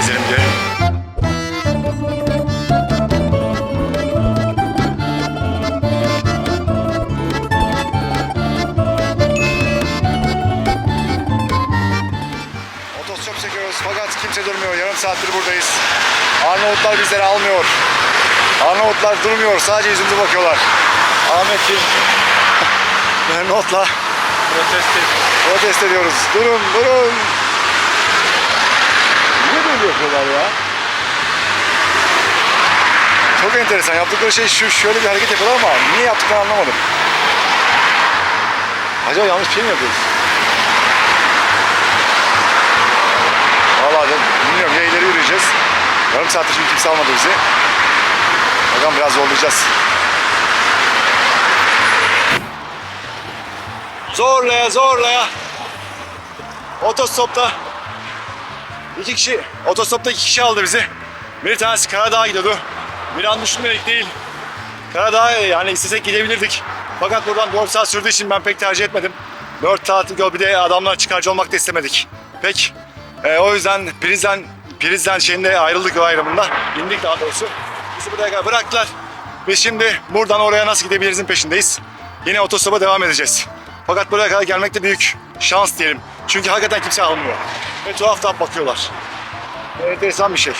gezelim diye. Otostop çekiyoruz fakat kimse durmuyor. Yarım saattir buradayız. Arnavutlar bizleri almıyor. Arnavutlar durmuyor. Sadece yüzümüze bakıyorlar. Ahmetciğim ve notla Protesto protesto ediyoruz. Durun durun. Yapıyorlar ya? Çok enteresan. Yaptıkları şey şu şöyle bir hareket yapıyorlar ama niye yaptıklarını anlamadım. Acaba yanlış bir şey mi yapıyoruz? Vallahi bilmiyorum ya ileri yürüyeceğiz. Yarım saattir çünkü kimse almadı bizi. Bakalım biraz zorlayacağız. Zorlaya zorlaya. Otostopta iki kişi, otostopta iki kişi aldı bizi. Bir tanesi Karadağ'a gidiyordu. Bir an düşünmedik değil. Karadağ'a yani istesek gidebilirdik. Fakat buradan 4 saat sürdüğü için ben pek tercih etmedim. 4 saatlik yol bir de adamlar çıkarcı olmak da istemedik. Pek e, o yüzden Prizden, Prizden şeyinde ayrıldık o ayrımında. İndik daha doğrusu. Bizi buraya kadar bıraktılar. Biz şimdi buradan oraya nasıl gidebilirizin peşindeyiz. Yine otostopa devam edeceğiz. Fakat buraya kadar gelmek de büyük şans diyelim. Çünkü hakikaten kimse almıyor. Ve tuhaf tuhaf bakıyorlar. Enteresan bir şey.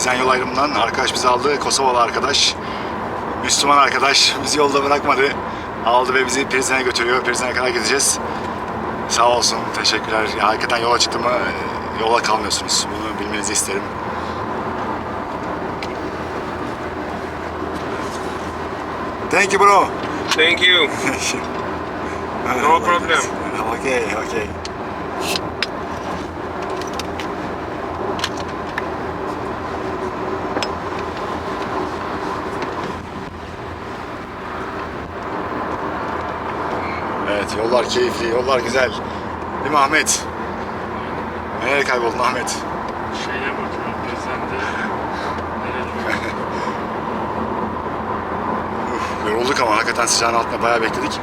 Prizden yol ayrımından arkadaş bizi aldı. Kosovalı arkadaş. Müslüman arkadaş bizi yolda bırakmadı. Aldı ve bizi Prizren'e götürüyor. Prizren'e kadar gideceğiz. Sağ olsun. Teşekkürler. Ya, hakikaten yola çıktım mı e, yola kalmıyorsunuz. Bunu bilmenizi isterim. Thank you bro. Thank you. No problem. Okay, okay. Evet yollar keyifli, yollar güzel. Değil mi Ahmet? Nereye kayboldun Ahmet? Şeye bakıyorum gözlemde. Uf, yorulduk ama hakikaten sıcağın altında bayağı bekledik.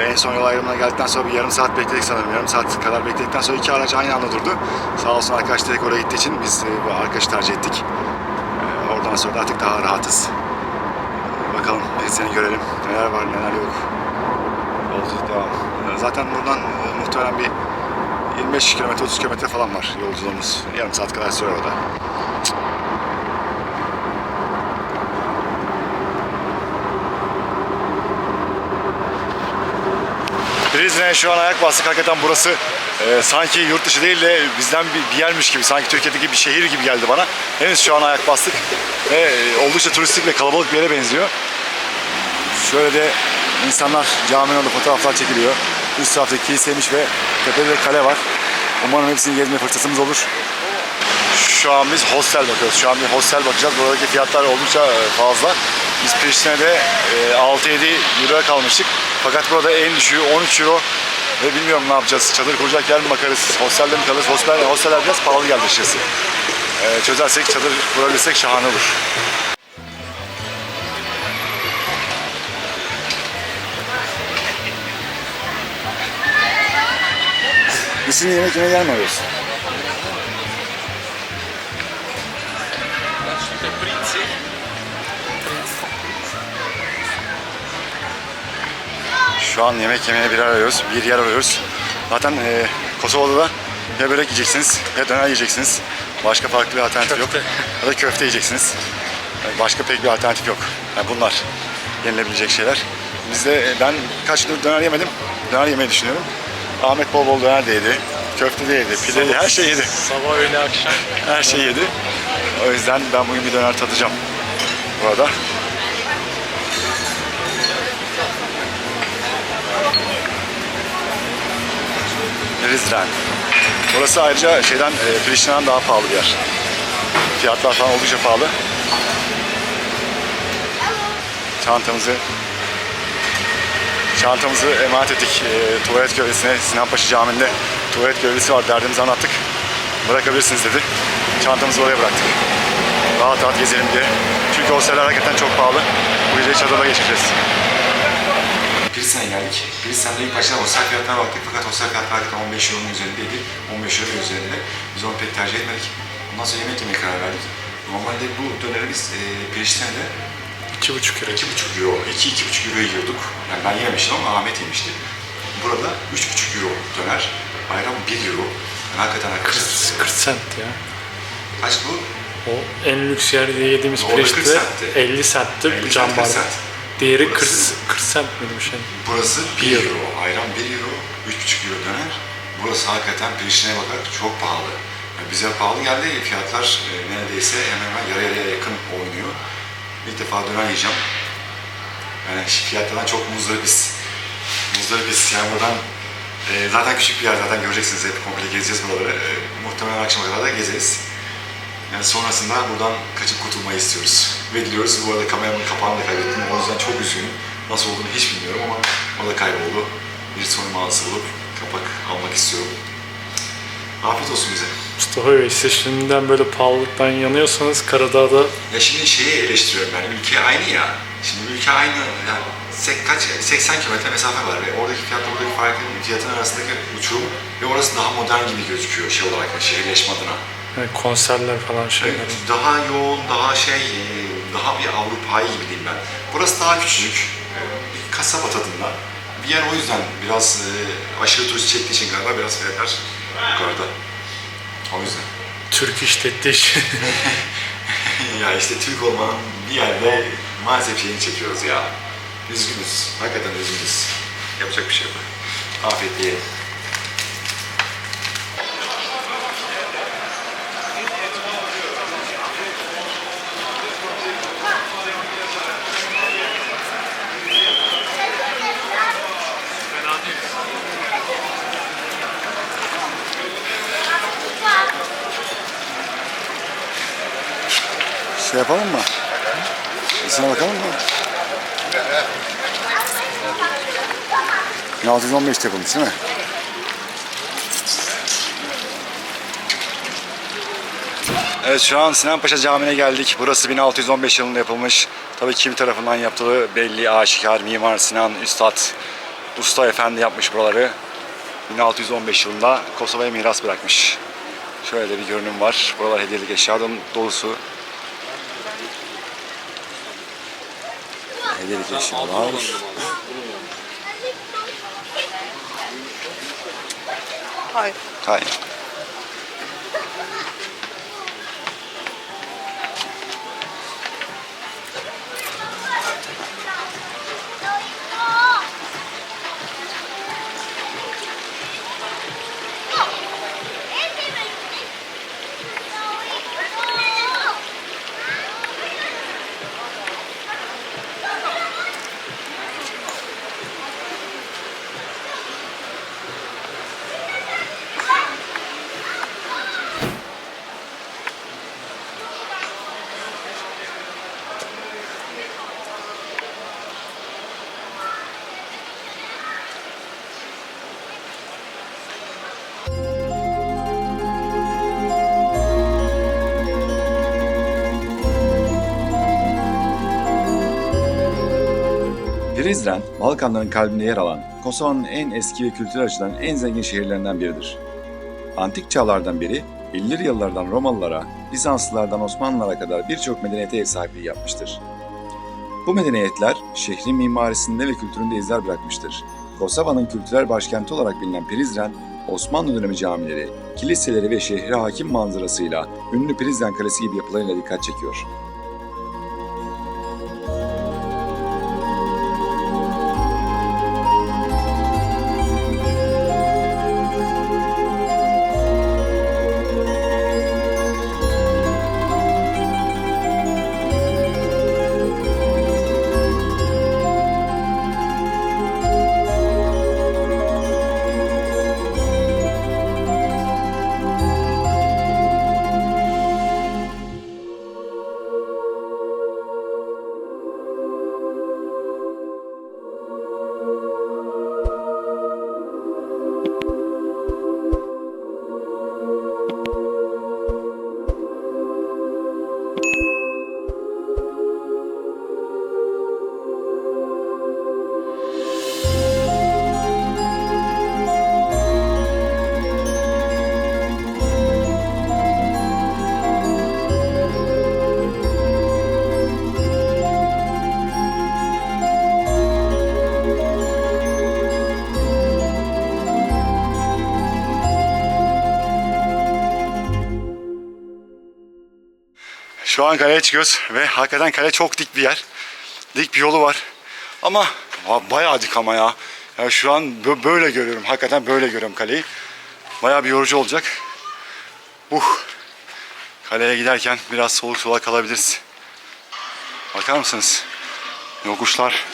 En son yol ayrımına geldikten sonra bir yarım saat bekledik sanırım. Yarım saat kadar bekledikten sonra iki araç aynı anda durdu. Sağ olsun arkadaş direkt oraya gittiği için biz bu arkadaşı tercih ettik. E, Oradan sonra da artık daha rahatız. Bakalım seni görelim. Neler var neler yok. Yolculuk devam. E, Zaten buradan e, muhtemelen bir 25 kilometre 30 kilometre falan var yolculuğumuz. Yarım saat kadar sürer o da. Prizren'e şu an ayak bastık. Hakikaten burası e, sanki yurt dışı değil de bizden bir, bir yermiş gibi, sanki Türkiye'deki bir şehir gibi geldi bana. Henüz şu an ayak bastık. Ve e, oldukça turistik ve kalabalık bir yere benziyor. Şöyle de insanlar caminin orada fotoğraflar çekiliyor. Üst tarafta kiliseymiş ve tepede de kale var. Umarım hepsini gezme fırsatımız olur. Şu an biz hostel bakıyoruz. Şu an bir hostel bakacağız. Buradaki fiyatlar oldukça e, fazla. Biz Priştine'de e, 6-7 euroya kalmıştık. Fakat burada en düşüğü 13 euro. Ve bilmiyorum ne yapacağız. Çadır kuracak yer mi bakarız? Hostelde mi kalırız? Hostel, hosteller biraz pahalı geldi açıkçası. E, çözersek, çadır kurabilirsek şahane olur. Şimdi yemek yemeye gelmiyoruz. Şu an yemek yemeye bir arıyoruz, bir yer arıyoruz. Zaten e, Kosova'da da ya börek yiyeceksiniz ya döner yiyeceksiniz. Başka farklı bir alternatif yok. Ya da köfte yiyeceksiniz. Yani başka pek bir alternatif yok. Yani bunlar yenilebilecek şeyler. Bizde e, ben kaç gündür döner yemedim. Döner yemeyi düşünüyorum. Ahmet bol bol döner de yedi. Köfte de yedi, pide de her şey yedi. Sabah öğle akşam. Her şey yedi. O yüzden ben bugün bir döner tadacağım. Bu arada. Prizren. Burası ayrıca şeyden, e, Priştine'den daha pahalı bir yer. Fiyatlar falan oldukça pahalı. çantamızı çantamızı emanet ettik e, tuvalet görevlisine. Sinanpaşa Camii'nde tuvalet görevlisi var. Derdimizi anlattık. Bırakabilirsiniz dedi. Çantamızı oraya bıraktık. Rahat rahat gezelim diye. Çünkü oteller hakikaten çok pahalı. Bu geceyi çadırda geçireceğiz. Pilsen'e geldik. Pilsen'de ilk başta hostel fiyatlarına baktık fakat hostel fiyatları hakikaten 15 euronun üzerindeydi. 15 euro üzerinde. Biz onu pek tercih etmedik. Ondan sonra yemek yemeye karar verdik. Normalde bu döneri biz e, Priştine'de 2,5 euro. 2,5 euro, 2-2,5 euro yiyorduk. Yani ben yememiştim ama Ahmet yemişti. Burada 3,5 euro döner. Ayran 1 euro. Yani hakikaten arkadaşlar. 40 cent ya. Kaç bu? O en lüks yerde yediğimiz 40 pirinçte centti. 50 centti 50 cam 40 bardak. cent. Diğeri 40, Burası- 40 cent miydi bir şey? Burası 1 Bir euro. euro. Ayran 1 euro, 3,5 euro döner. Burası hakikaten Priştine'ye bakarak çok pahalı. Yani bize pahalı geldi. Fiyatlar e, neredeyse hemen hemen yarı yarıya yakın oynuyor. İlk defa döner yiyeceğim. Yani fiyatlardan çok muzdaripiz. Muzdaripiz. Yani buradan e, zaten küçük bir yer zaten göreceksiniz. Hep komple gezeceğiz buraları. E, muhtemelen akşama kadar da gezeriz. Yani sonrasında buradan kaçıp kurtulmayı istiyoruz. Ve diliyoruz. Bu arada kameramın kapağını da kaybettim. O yüzden çok üzgünüm. Nasıl olduğunu hiç bilmiyorum ama o da kayboldu. Bir soyunma ağası bulup kapak almak istiyorum. Afiyet olsun bize. Mustafa Bey siz şimdiden böyle pahalılıktan yanıyorsanız Karadağ'da Ya şimdi şeyi eleştiriyorum yani ülke aynı ya. Şimdi ülke aynı yani sek, kaç 80 kilometre mesafe var ve oradaki fiyatla buradaki farkın fiyatın arasındaki uçurum ve orası daha modern gibi gözüküyor şey olarak şehirleşme adına. yani konserler falan şeyler. Evet, daha yoğun, daha şey, daha bir Avrupa'yı gibi diyeyim ben. Burası daha küçücük, bir kasaba tadında. Bir yer o yüzden biraz e, aşırı turist çektiği için galiba biraz fiyatlar yukarıda. O yüzden. Türk işlettiği için. ya işte Türk olmanın bir yerde maalesef şeyini çekiyoruz ya. Üzgünüz. Hakikaten üzgünüz. Yapacak bir şey yok. Afiyet yiyelim. Şey yapalım mı? İçine bakalım mı? 1615 yapılmış değil mi? Evet şu an Sinanpaşa Camii'ne geldik. Burası 1615 yılında yapılmış. Tabii kim tarafından yaptığı belli aşikar. Mimar Sinan Üstad, Usta Efendi yapmış buraları. 1615 yılında Kosova'ya miras bırakmış. Şöyle bir görünüm var. Buralar hediyelik eşyadan dolusu. Hediyelik eşyalar. Hayır. Hayır. Prizren, Balkanların kalbinde yer alan Kosova'nın en eski ve kültürel açıdan en zengin şehirlerinden biridir. Antik çağlardan beri 50'li yıllardan Romalılara, Bizanslılardan Osmanlılara kadar birçok medeniyete ev sahipliği yapmıştır. Bu medeniyetler şehrin mimarisinde ve kültüründe izler bırakmıştır. Kosova'nın kültürel başkenti olarak bilinen Prizren, Osmanlı dönemi camileri, kiliseleri ve şehre hakim manzarasıyla ünlü Prizren Kalesi gibi yapılarıyla dikkat çekiyor. Şu an kaleye çıkıyoruz ve hakikaten kale çok dik bir yer. Dik bir yolu var. Ama ba- bayağı dik ama ya. ya şu an bö- böyle görüyorum. Hakikaten böyle görüyorum kaleyi. Bayağı bir yorucu olacak. Uh. Kaleye giderken biraz soluk solak kalabiliriz. Bakar mısınız? Yokuşlar.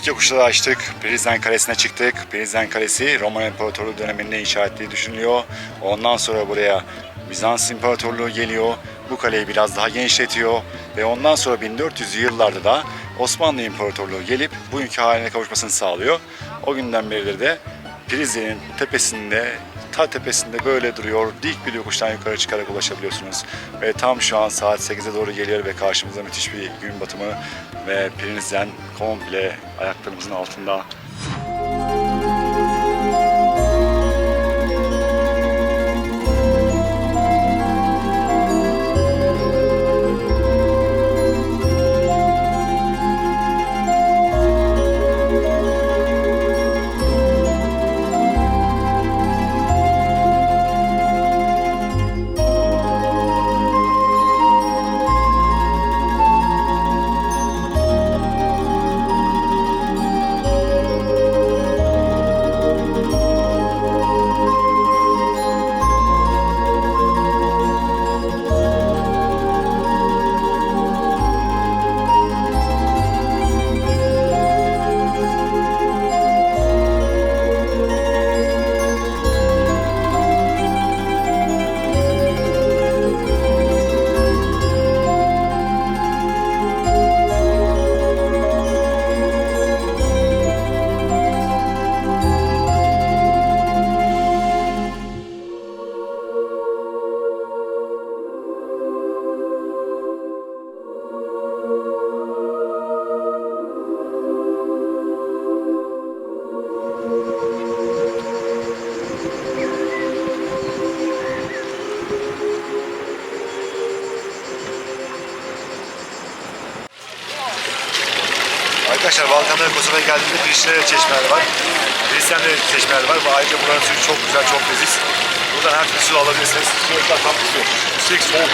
Ve dik yokuşları açtık. Prizren Kalesi'ne çıktık. Prizren Kalesi Roma İmparatorluğu döneminde inşa ettiği düşünülüyor. Ondan sonra buraya Bizans İmparatorluğu geliyor. Bu kaleyi biraz daha genişletiyor. Ve ondan sonra 1400'lü yıllarda da Osmanlı İmparatorluğu gelip bugünkü haline kavuşmasını sağlıyor. O günden beridir de Prizren'in tepesinde ta tepesinde böyle duruyor. Dik bir yokuştan yukarı çıkarak ulaşabiliyorsunuz. Ve tam şu an saat 8'e doğru geliyor ve karşımızda müthiş bir gün batımı ve Prizren komple ayaklarımızın altında. Çeşmeler var ve ayrıca buranın suyu çok güzel, çok leziz. Buradan her türlü su alabilirsiniz. Sürekli akan bir su. Üstelik soğuk.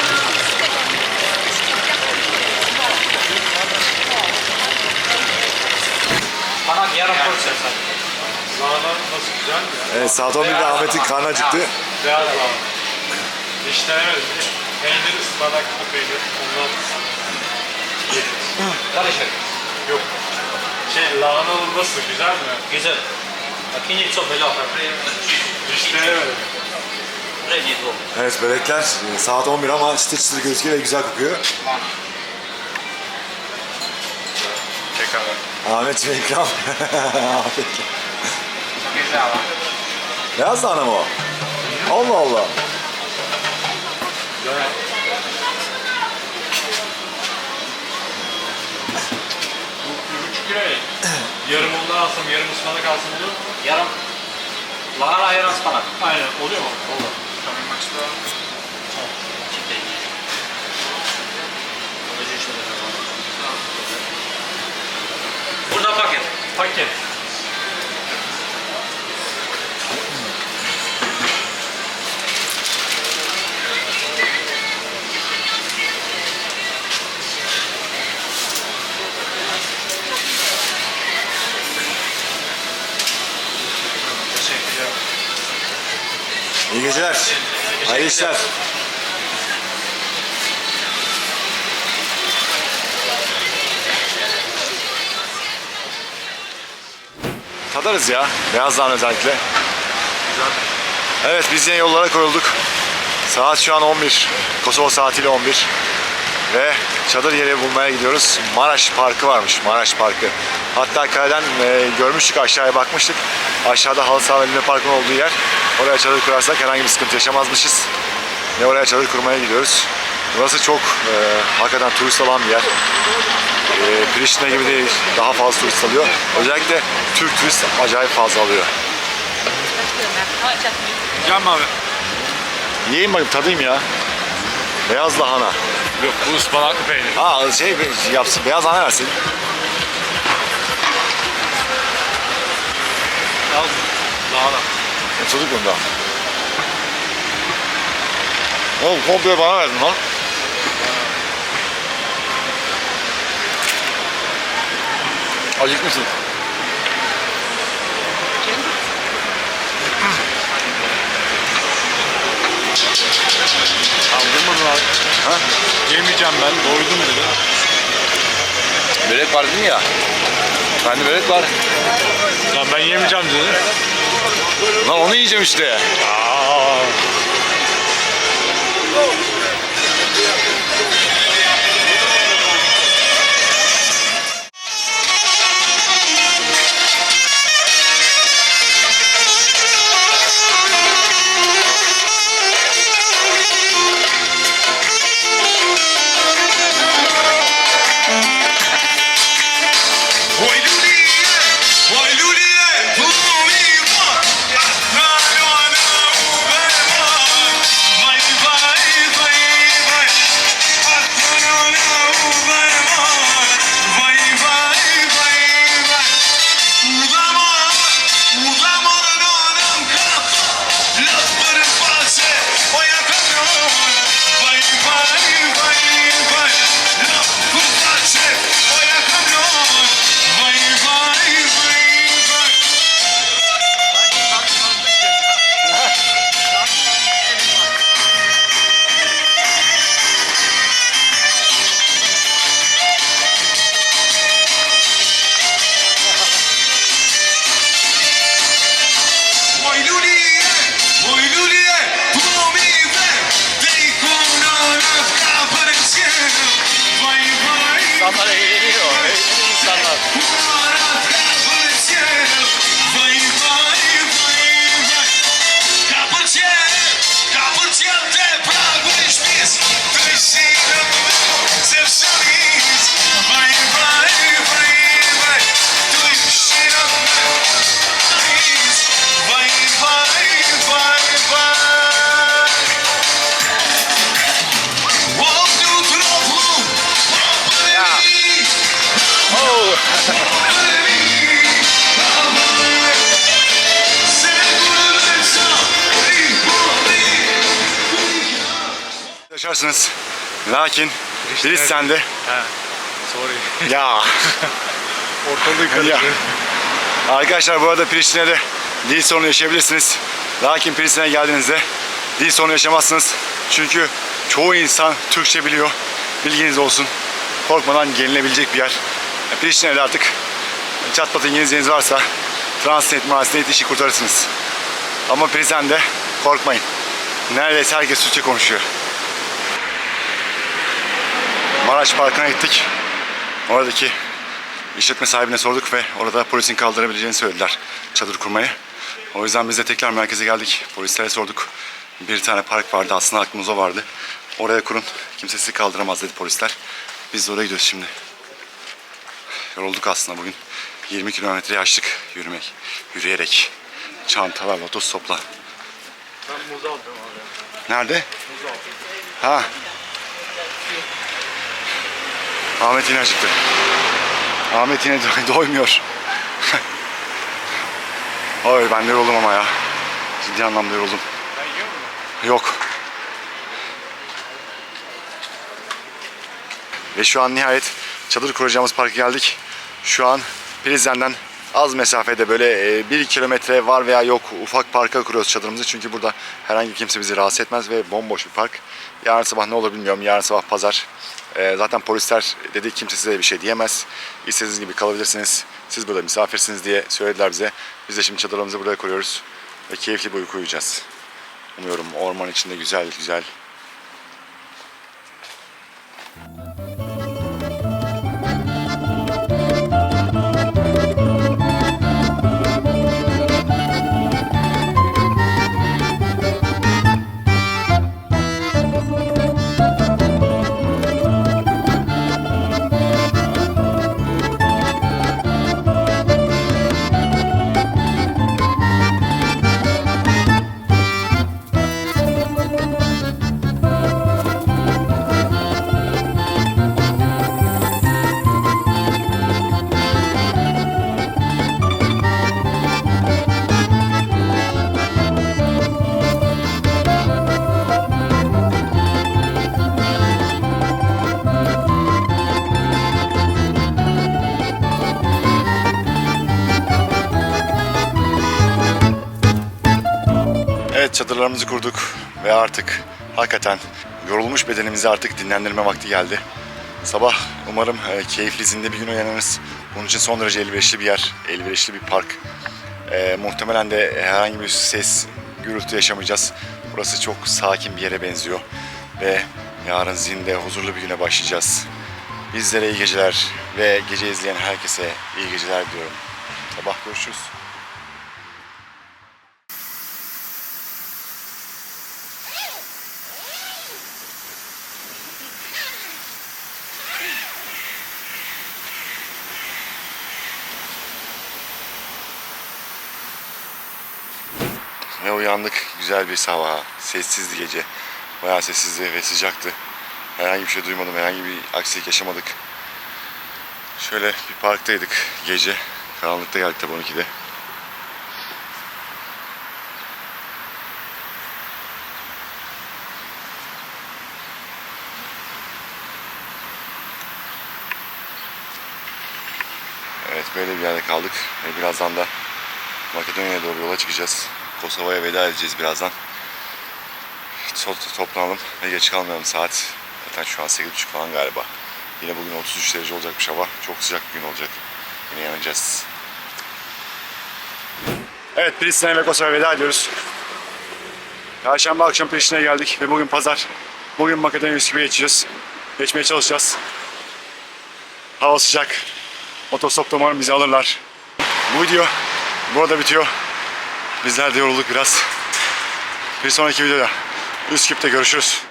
Bana yarım porsiyon sen. Lahana nasıl güzel mi? Evet saat 11'de Ahmet'in karnı acıktı. Beyaz lahana. Hiç denemedim. Peynir, ıspanaklı peynir. Ondan Karışık. yok. Şey lahanalı nasıl? Güzel mi? Güzel. A kinyi co bylo? Hiç denemedim. Prednji dvor. Evet börekler e, saat 11 ama çıtır çıtır gözüküyor ve güzel kokuyor. Tekrar. Ahmet'ciğim ikram. Afiyet. Güzel ama. Beyaz lahana mı o? Allah Allah. Bu ya. Yarım ondan alsam, yarım ıspanak alsam olur mu? Yarım. Lahana yarım ıspanak. Aynen. Oluyor mu? Olur. Ciddi. Öcü şöyle. Burada paket. Paket. İyi geceler. Hayırlı işler. Tadarız ya. Beyaz özellikle. Evet biz yine yollara koyulduk. Saat şu an 11. Kosova saatiyle 11. Ve çadır yeri bulmaya gidiyoruz. Maraş Parkı varmış. Maraş Parkı. Hatta kaleden e, görmüştük aşağıya bakmıştık. Aşağıda halı saha ve Park'ın olduğu yer. Oraya çadır kurarsak herhangi bir sıkıntı yaşamazmışız. Ve oraya çadır kurmaya gidiyoruz. Burası çok e, hakikaten turist alan bir yer. E, Priştine gibi değil. Daha fazla turist alıyor. Özellikle Türk turist acayip fazla alıyor. Can abi. Yiyeyim bakayım tadayım ya. Beyaz lahana. Yok bu ıspanaklı peynir. Ha şey yapsın beyaz lahana versin. Al. Lahana. Çocuk bunda. Oğlum komple bana verdin lan. Acıkmışsın. Aldın mı lan? Ha? Yemeyeceğim ben. Doydum dedi. Börek var değil mi ya? Bende börek var. Lan ben yemeyeceğim dedi. Lan onu yiyeceğim işte. Aa. Yaşarsınız. Lakin Filistin'de He. Sorry. ya Ortalığı karıştı. Arkadaşlar bu arada Priştine'de dil sorunu yaşayabilirsiniz. Lakin Priştine'ye geldiğinizde dil sorunu yaşamazsınız. Çünkü çoğu insan Türkçe biliyor. Bilginiz olsun. Korkmadan gelinebilecek bir yer. Priştine'de artık çat pat İngilizceniz varsa Translate, Translate işi kurtarırsınız. Ama Prizren'de korkmayın. Neredeyse herkes Türkçe konuşuyor. Maraş Parkı'na gittik. Oradaki İşletme sahibine sorduk ve orada polisin kaldırabileceğini söylediler çadır kurmayı. O yüzden biz de tekrar merkeze geldik. Polislere sorduk. Bir tane park vardı aslında aklımızda vardı. Oraya kurun. Kimse sizi kaldıramaz dedi polisler. Biz de oraya gidiyoruz şimdi. Yorulduk aslında bugün. 20 kilometreyi aştık yürümek, yürüyerek. Çantalarla, otostopla. Ben muz aldım abi. Nerede? Ha. Ahmet yine acıktı. Ahmet yine do- doymuyor. Oy ben de yoruldum ama ya. Ciddi anlamda yoruldum. Yok. Ve şu an nihayet çadır kuracağımız parka geldik. Şu an Prizren'den az mesafede böyle 1 kilometre var veya yok ufak parka kuruyoruz çadırımızı. Çünkü burada herhangi kimse bizi rahatsız etmez ve bomboş bir park. Yarın sabah ne olur bilmiyorum. Yarın sabah pazar. Ee, zaten polisler dedi kimse size bir şey diyemez. İstediğiniz gibi kalabilirsiniz. Siz burada misafirsiniz diye söylediler bize. Biz de şimdi çadırlarımızı buraya kuruyoruz. Ve keyifli bir uyku uyuyacağız. Umuyorum orman içinde güzel güzel çadırlarımızı kurduk ve artık hakikaten yorulmuş bedenimizi artık dinlendirme vakti geldi. Sabah umarım e, keyifli zinde bir gün uyanırız. Bunun için son derece elverişli bir yer, elverişli bir park. E, muhtemelen de herhangi bir ses, gürültü yaşamayacağız. Burası çok sakin bir yere benziyor ve yarın zinde huzurlu bir güne başlayacağız. Bizlere iyi geceler ve gece izleyen herkese iyi geceler diyorum. Sabah görüşürüz. Ve uyandık. Güzel bir sabah. Sessizdi gece. Bayağı sessizdi ve sıcaktı. Herhangi bir şey duymadım. Herhangi bir aksilik yaşamadık. Şöyle bir parktaydık gece. Karanlıkta geldik tabii 12'de. Evet böyle bir yerde kaldık. Ve birazdan da Makedonya'ya doğru yola çıkacağız. Kosova'ya veda edeceğiz birazdan. To- toplanalım ve geç kalmayalım saat. Zaten şu an 8.30 falan galiba. Yine bugün 33 derece olacakmış hava. Çok sıcak bir gün olacak. Yine yanacağız. Evet Pristine ve Kosova'ya veda ediyoruz. Perşembe akşam Priştine'ye geldik ve bugün pazar. Bugün Makedonya Üsküp'e geçeceğiz. Geçmeye çalışacağız. Hava sıcak. Otostopta umarım bizi alırlar. Bu video burada bitiyor. Bizler de yorulduk biraz. Bir sonraki videoda Üsküp'te görüşürüz.